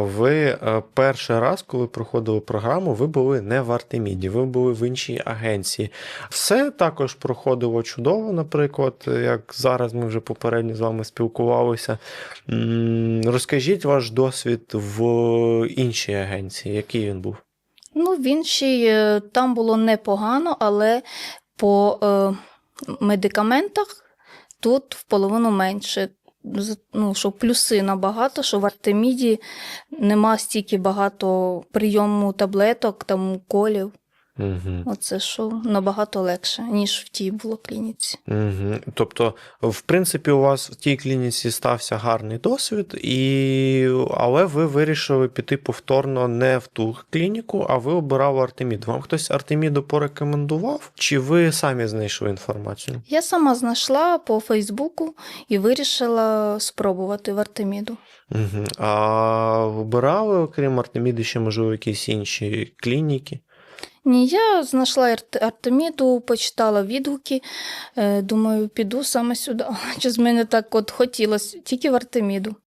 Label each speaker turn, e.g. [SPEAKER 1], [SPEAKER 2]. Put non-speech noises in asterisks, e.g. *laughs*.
[SPEAKER 1] Ви е, перший раз, коли проходили програму, ви були не в Артеміді, ви були в іншій агенції. Все також проходило чудово, наприклад, як зараз ми вже попередньо з вами спілкувалися. Розкажіть ваш досвід в іншій агенції, який він був?
[SPEAKER 2] Ну, в іншій е, там було непогано, але по е, медикаментах тут в половину менше. Ну, що плюси набагато, що в Артеміді нема стільки багато прийому таблеток, там уколів.
[SPEAKER 1] Угу.
[SPEAKER 2] Оце що набагато легше, ніж в тій було клініці.
[SPEAKER 1] Угу. Тобто, в принципі, у вас в тій клініці стався гарний досвід, і... але ви вирішили піти повторно не в ту клініку, а ви обирали Артемід. Вам хтось Артеміду порекомендував, чи ви самі знайшли інформацію?
[SPEAKER 2] Я сама знайшла по Фейсбуку і вирішила спробувати в Артеміду.
[SPEAKER 1] Угу. А вибирали, окрім Артеміди, ще, можливо, якісь інші клініки?
[SPEAKER 2] Ні, я знайшла Артеміду, почитала відгуки. Е, думаю, піду саме сюди. *laughs* Чи з мене так от хотілося, тільки в Артеміду.